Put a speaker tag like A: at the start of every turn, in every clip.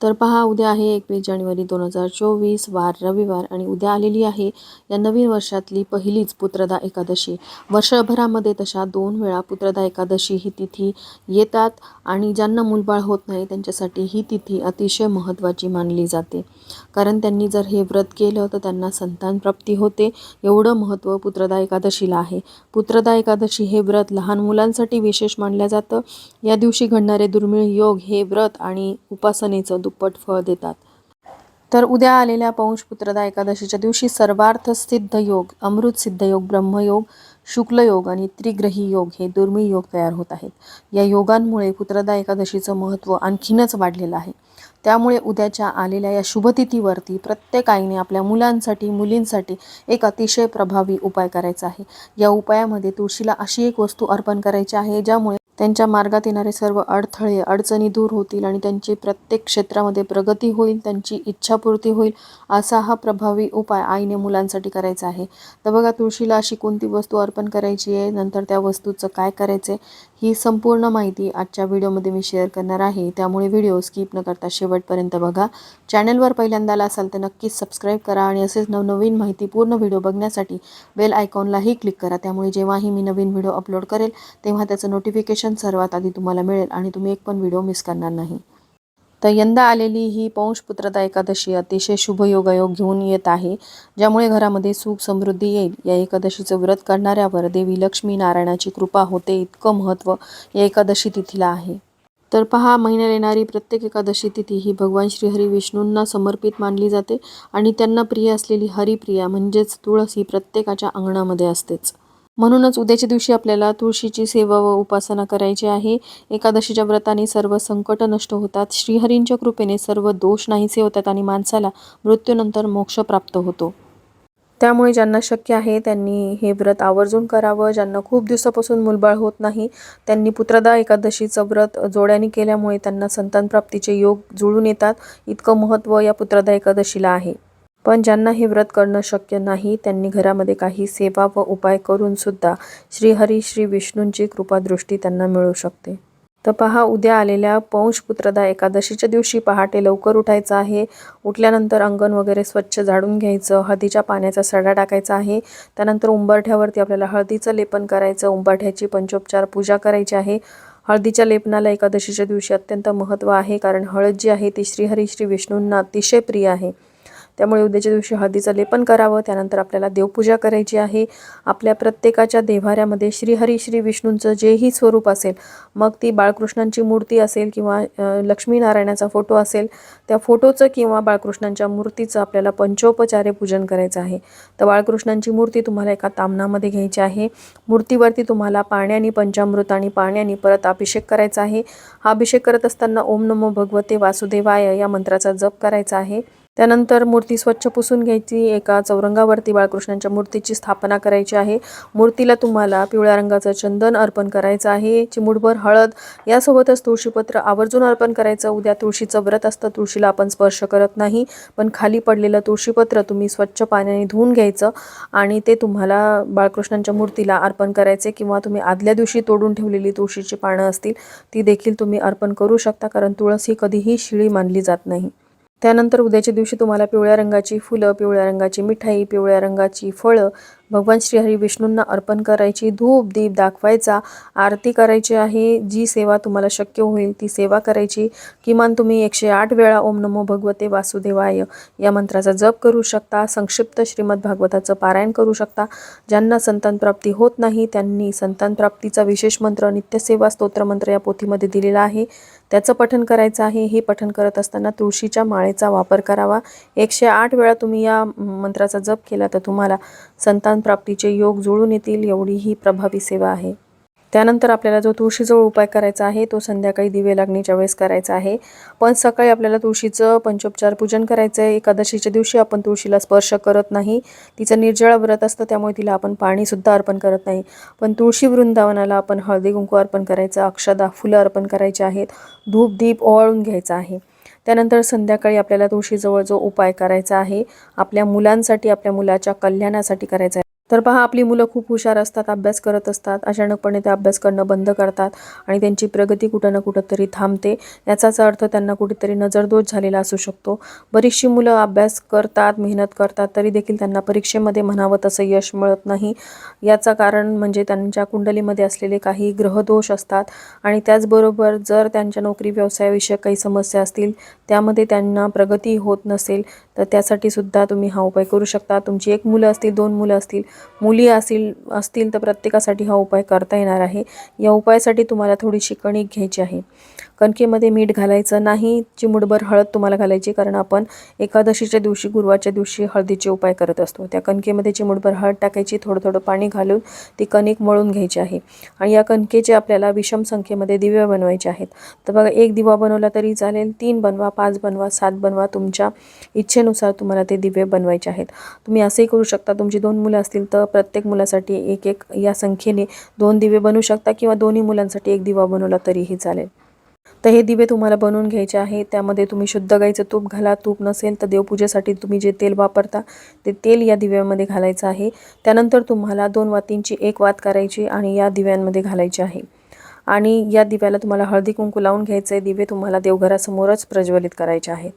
A: तर पहा उद्या आहे एकवीस जानेवारी दोन हजार चोवीस वार रविवार आणि उद्या आलेली आहे या नवीन वर्षातली पहिलीच पुत्रदा एकादशी. वर्षभरामध्ये तशा दोन वेळा पुत्रदा एकादशी ही तिथी येतात आणि ज्यांना मूलबाळ होत नाही त्यांच्यासाठी ही तिथी अतिशय महत्त्वाची मानली जाते. कारण त्यांनी जर हे व्रत केलं तर त्यांना संतान प्राप्ती होते. एवढं महत्त्व पुत्रदा एकादशीला आहे. पुत्रदा एकादशी हे व्रत लहान मुलांसाठी विशेष मानलं जातं. या दिवशी घडणारे दुर्मिळ योग हे व्रत आणि उपासनेचं दुप्पट फळ देतात. तर उद्या आलेल्या पौंश पुत्रदा एकादशीच्या दिवशी सर्वार्थ सिद्ध योग अमृत सिद्ध योग ब्रह्मयोग शुक्ल योग आणि त्रिग्रही योग हे दुर्मिळ योग तयार होत आहेत. या योगांमुळे पुत्रदा एकादशीचं महत्त्व आणखीनच वाढलेलं आहे. त्यामुळे उद्याच्या आलेल्या या शुभतिथीवरती प्रत्येक आईने आपल्या मुलांसाठी मुलींसाठी एक अतिशय प्रभावी उपाय करायचा आहे. या उपायामध्ये तुळशीला अशी एक वस्तू अर्पण करायची आहे ज्यामुळे त्यांच्या मार्गात येणारे सर्व अडथळे अडचणी दूर होतील आणि त्यांची प्रत्येक क्षेत्रामध्ये प्रगती होईल त्यांची इच्छापूर्ती होईल असा हा प्रभावी उपाय आईने मुलांसाठी करायचा आहे. तर बघा तुळशीला अशी कोणती वस्तू अर्पण करायची आहे? नंतर त्या वस्तूचं काय करायचं आहे ही संपूर्ण माहिती आजच्या व्हिडिओमध्ये मी शेअर करणार आहे. त्यामुळे व्हिडिओ स्किप न करता शेवटपर्यंत बघा. चॅनलवर पहिल्यांदा आला असाल तर नक्कीच सबस्क्राईब करा आणि असेच नवनवीन माहिती पूर्ण व्हिडिओ बघण्यासाठी बेल आयकॉनलाही क्लिक करा. त्यामुळे जेव्हाही मी नवीन व्हिडिओ अपलोड करेल तेव्हा त्याचं नोटिफिकेशन सर्वात आधी तुम्हाला मिळेल आणि तुम्ही एक पण व्हिडिओ मिस करणार नाही. तर यंदा आलेली ही पौंशपुत्रता एकादशी अतिशय शुभ योगायोग घेऊन येत आहे ज्यामुळे घरामध्ये सुख समृद्धी येईल. या एकादशीचं व्रत करणाऱ्यावर देवी लक्ष्मी नारायणाची कृपा होते इतकं महत्त्व या एकादशी तिथीला आहे. तर पहा महिन्याला येणारी प्रत्येक एकादशी तिथी ही भगवान श्रीहरी विष्णूंना समर्पित मानली जाते आणि त्यांना प्रिय असलेली हरिप्रिया म्हणजेच तुळस ही प्रत्येकाच्या अंगणामध्ये असतेच. म्हणूनच उद्याच्या दिवशी आपल्याला तुळशीची सेवा व उपासना करायची आहे. एकादशीच्या व्रताने सर्व संकट नष्ट होतात. श्रीहरींच्या कृपेने सर्व दोष नाहीसे होतात आणि माणसाला मृत्यूनंतर मोक्ष प्राप्त होतो. त्यामुळे ज्यांना शक्य आहे त्यांनी हे व्रत आवर्जून करावं. ज्यांना खूप दिवसापासून मुलबाळ होत नाही त्यांनी पुत्रदा एकादशीचं व्रत जोड्याने केल्यामुळे त्यांना संतानप्राप्तीचे योग जुळून येतात. इतकं महत्त्व या पुत्रदा एकादशीला आहे. पण ज्यांना हे व्रत करणं शक्य नाही त्यांनी घरामध्ये काही सेवा व उपाय करून सुद्धा श्रीहरी श्री विष्णूंची कृपादृष्टी त्यांना मिळू शकते. तर पहा उद्या आलेल्या पौंशपुत्रदा एकादशीच्या दिवशी पहाटे लवकर उठायचं आहे. उठल्यानंतर अंगण वगैरे स्वच्छ झाडून घ्यायचं हळदीच्या पाण्याचा सडा टाकायचा आहे. त्यानंतर उंबरठ्यावरती आपल्याला हळदीचं लेपन करायचं उंबरठ्याची पंचोपचार पूजा करायची आहे. हळदीच्या लेपनाला एकादशीच्या दिवशी अत्यंत महत्त्व आहे कारण हळद जी आहे ती श्रीहरी श्री विष्णूंना अतिशय प्रिय आहे. त्यामुळे उद्याच्या दिवशी हळदीचं लेपन करावं त्यानंतर आपल्याला देवपूजा करायची आहे. आपल्या प्रत्येकाच्या देव्हाऱ्यामध्ये श्रीहरी श्री विष्णूंचं जेही स्वरूप असेल मग ती बाळकृष्णांची मूर्ती असेल किंवा लक्ष्मीनारायणाचा फोटो असेल त्या फोटोचं किंवा बाळकृष्णांच्या मूर्तीचं आपल्याला पंचोपचारे पूजन करायचं आहे. तर बाळकृष्णांची मूर्ती तुम्हाला एका तामणामध्ये घ्यायची आहे. मूर्तीवरती तुम्हाला पाण्याने पंचामृत आणि पाण्याने परत अभिषेक करायचा आहे. हा अभिषेक करत असताना ओम नमो भगवते वासुदेवाय या मंत्राचा जप करायचा आहे. त्यानंतर मूर्ती स्वच्छ पुसून घ्यायची एका चौरंगावरती बाळकृष्णांच्या मूर्तीची स्थापना करायची आहे. मूर्तीला तुम्हाला पिवळ्या रंगाचं चंदन अर्पण करायचं आहे. चिमुडभर हळद यासोबतच तुळशीपत्र आवर्जून अर्पण करायचं. उद्या तुळशीचं व्रत असतं तुळशीला आपण स्पर्श करत नाही. पण खाली पडलेलं तुळशीपत्र तुम्ही स्वच्छ पाण्याने धुवून घ्यायचं आणि ते तुम्हाला बाळकृष्णांच्या मूर्तीला अर्पण करायचे किंवा तुम्ही आदल्या दिवशी तोडून ठेवलेली तुळशीची पानं असतील ती देखील तुम्ही अर्पण करू शकता. कारण तुळस ही कधीही शिळी मानली जात नाही. त्यानंतर उद्याच्या दिवशी तुम्हाला पिवळ्या रंगाची फुलं पिवळ्या रंगाची मिठाई पिवळ्या रंगाची फळं भगवान श्रीहरी विष्णूंना अर्पण करायची धूप दीप दाखवायचा आरती करायची आहे. जी सेवा तुम्हाला शक्य होईल ती सेवा करायची. किमान तुम्ही एकशे आठ वेळा ओम नमो भगवते वासुदेवाय या मंत्राचा जप करू शकता. संक्षिप्त श्रीमद भागवताचं पारायण करू शकता. ज्यांना संतानप्राप्ती होत नाही त्यांनी संतानप्राप्तीचा विशेष मंत्र नित्यसेवा स्तोत्रमंत्र या पोथीमध्ये दिलेला आहे. त्याचं पठन करायचं आहे हे पठन करत असताना तुळशीच्या माळेचा वापर करावा. एकशे आठ वेळा तुम्ही या मंत्राचा जप केला तर तुम्हाला संतान प्राप्तीचे योग जुळून येतील एवढी ही प्रभावी सेवा आहे. त्यानंतर आपल्याला जो तुळशीजवळ उपाय करायचा आहे तो संध्याकाळी दिवे लागणीच्या वेळेस करायचा आहे. पण सकाळी आपल्याला तुळशीचं पंचोपचार पूजन करायचं आहे एकादशीच्या दिवशी आपण तुळशीला स्पर्श करत नाही. तिचं निर्जळ व्रत असतं त्यामुळे तिला आपण पाणीसुद्धा अर्पण करत नाही. पण तुळशी वृंदावनाला आपण हळदी कुंकू अर्पण करायचं अक्षदा फुलं अर्पण करायची आहेत. धूप दीप ओवाळून घ्यायचं आहे. त्यानंतर संध्याकाळी आपल्याला तुळशीजवळ जो उपाय करायचा आहे आपल्या मुलांसाठी आपल्या मुलाच्या कल्याणासाठी करायचा आहे. तर पहा आपली मुलं खूप हुशार असतात अभ्यास करत असतात अचानकपणे ते अभ्यास करणं बंद करतात आणि त्यांची प्रगती कुठं ना कुठं तरी थांबते. याचाच अर्थ त्यांना कुठेतरी नजरदोष झालेला असू शकतो. बरीचशी मुलं अभ्यास करतात मेहनत करतात तरी देखील त्यांना परीक्षेमध्ये म्हणावं तसं यश मिळत नाही. याचं कारण म्हणजे त्यांच्या कुंडलीमध्ये असलेले काही ग्रहदोष असतात आणि त्याचबरोबर जर त्यांच्या नोकरी व्यवसायाविषयक काही समस्या असतील त्यामध्ये त्यांना प्रगती होत नसेल तर त्यासाठी सुद्धा तुम्ही हा उपाय करू शकता. तुमची एक मुलं असतील दोन मुलं असतील मुली असतील असतील तर प्रत्येकासाठी हा उपाय करता येणार आहे. या उपायासाठी तुम्हाला थोडीशी कणिक घ्यायची आहे. कणकेमध्ये मीठ घालायचं नाही चिमुडभर हळद तुम्हाला घालायची कारण आपण एकादशीच्या दिवशी गुरुवारच्या दिवशी हळदीचे उपाय करत असतो. त्या कणकेमध्ये चिमुडभर हळद टाकायची थोडं थोडं पाणी घालून ती कणिक मळून घ्यायची आहे. आणि या कणकेचे आपल्याला विषम संख्येमध्ये दिवे बनवायचे आहेत. तर बघा एक दिवा बनवला तरी चालेल तीन बनवा पाच बनवा सात बनवा तुमच्या इच्छेनुसार तुम्हाला ते दिवे बनवायचे आहेत. तुम्ही असंही करू शकता तुमची दोन मुलं असतील तर प्रत्येक मुलासाठी एक एक या संख्येने दोन दिवे बनवू शकता किंवा दोन्ही मुलांसाठी एक दिवा बनवला तरीही चालेल. तर हे दिवे तुम्हाला बनवून घ्यायचे आहे. त्यामध्ये तुम्ही शुद्ध गाईचं तूप घाला. तूप नसेल तर देवपूजेसाठी तुम्ही जे तेल वापरता ते तेल या दिव्यामध्ये घालायचं आहे. त्यानंतर तुम्हाला दोन वातींची एक वात करायची आणि या दिव्यांमध्ये घालायची आहे. आणि या दिव्याला तुम्हाला हळदी कुंकू लावून घ्यायचे दिवे तुम्हाला देवघरासमोरच प्रज्वलित करायचे आहेत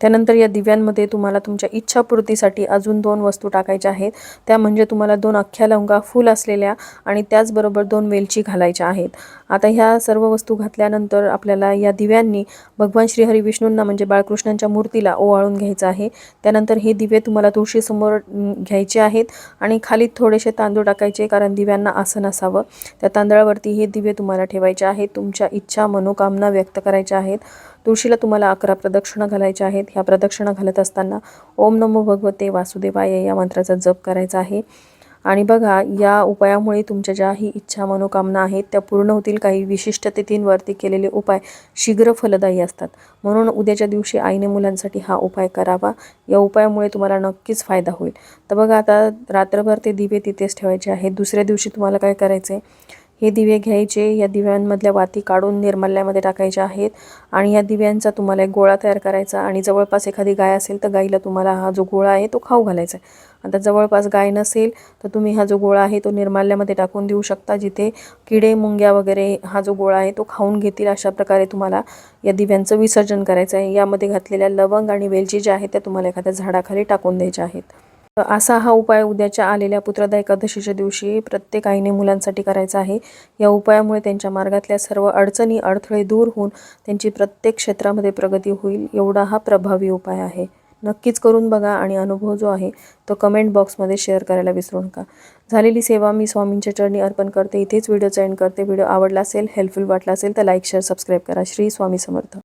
A: त्यानंतर या दिव्यांमध्ये तुम्हाला तुमच्या इच्छापूर्तीसाठी अजून दोन वस्तू टाकायच्या आहेत. त्या म्हणजे तुम्हाला दोन अख्ख्या लवंगा फूल असलेल्या आणि त्याचबरोबर दोन वेलची घालायच्या आहेत. आता ह्या सर्व वस्तू घातल्यानंतर आपल्याला या दिव्यांनी भगवान श्रीहरी विष्णूंना म्हणजे बाळकृष्णांच्या मूर्तीला ओवाळून घ्यायचं आहे. त्यानंतर हे दिवे तुम्हाला तुळशीसमोर घ्यायचे आहेत आणि खाली थोडेसे तांदूळ टाकायचे कारण दिव्यांना आसन असावं. त्या तांदळावरती हे दिवे तुम्हाला ठेवायचे आहेत. तुमच्या इच्छा मनोकामना व्यक्त करायच्या आहेत. तुळशीला तुम्हाला अकरा प्रदक्षिणा घालायच्या आहेत. ह्या प्रदक्षिणा घालत असताना ओम नमो भगवते वासुदेवाय या मंत्राचा जप करायचा आहे. आणि बघा या उपायामुळे तुमच्या ज्याही इच्छा मनोकामना आहेत त्या पूर्ण होतील. काही विशिष्ट तिथींवरती केलेले उपाय शीघ्र फलदायी असतात. म्हणून उद्याच्या दिवशी आईने मुलांसाठी हा उपाय करावा. या उपायामुळे तुम्हाला नक्कीच फायदा होईल. तर बघा आता रात्रभर ते दिवे तिथेच ठेवायचे आहेत. दुसऱ्या दिवशी तुम्हाला काय करायचं आहे हे दिवे घ्यायचे. या दिव्यांमधल्या वाती काढून निर्मल्यामध्ये टाकायच्या आहेत. आणि या दिव्यांचा तुम्हाला एक गोळा तयार करायचा आणि जवळपास एखादी गाय असेल तर गाईला तुम्हाला हा जो गोळा आहे तो खाऊ घालायचा आहे. आता जवळपास गाय नसेल तर तुम्ही हा जो गोळा आहे तो निर्माल्यामध्ये टाकून देऊ शकता. जिथे किडे मुंग्या वगैरे हा जो गोळा आहे तो खाऊन घेतील अशा प्रकारे तुम्हाला या दिव्यांचं विसर्जन करायचं आहे. यामध्ये घातलेल्या लवंग आणि वेलची ज्या आहेत त्या तुम्हाला एखाद्या झाडाखाली टाकून द्यायच्या आहेत. तर असा हा उपाय उद्याच्या आलेल्या पुत्रदा एकादशीच्या दिवशी प्रत्येक आईने मुलांसाठी करायचा आहे. या उपायामुळे त्यांच्या मार्गातल्या सर्व अडचणी अडथळे दूर होऊन त्यांची प्रत्येक क्षेत्रामध्ये प्रगती होईल एवढा हा प्रभावी उपाय आहे. नक्कीच करून बघा आणि अनुभव जो आहे तो कमेंट बॉक्समध्ये शेअर करायला विसरू नका. झालेली सेवा मी स्वामींच्या चरणी अर्पण करते. इथेच व्हिडिओ एंड करते. व्हिडिओ आवडला असेल हेल्पफुल वाटला असेल तर लाईक शेअर सबस्क्राईब करा. श्री स्वामी समर्थ.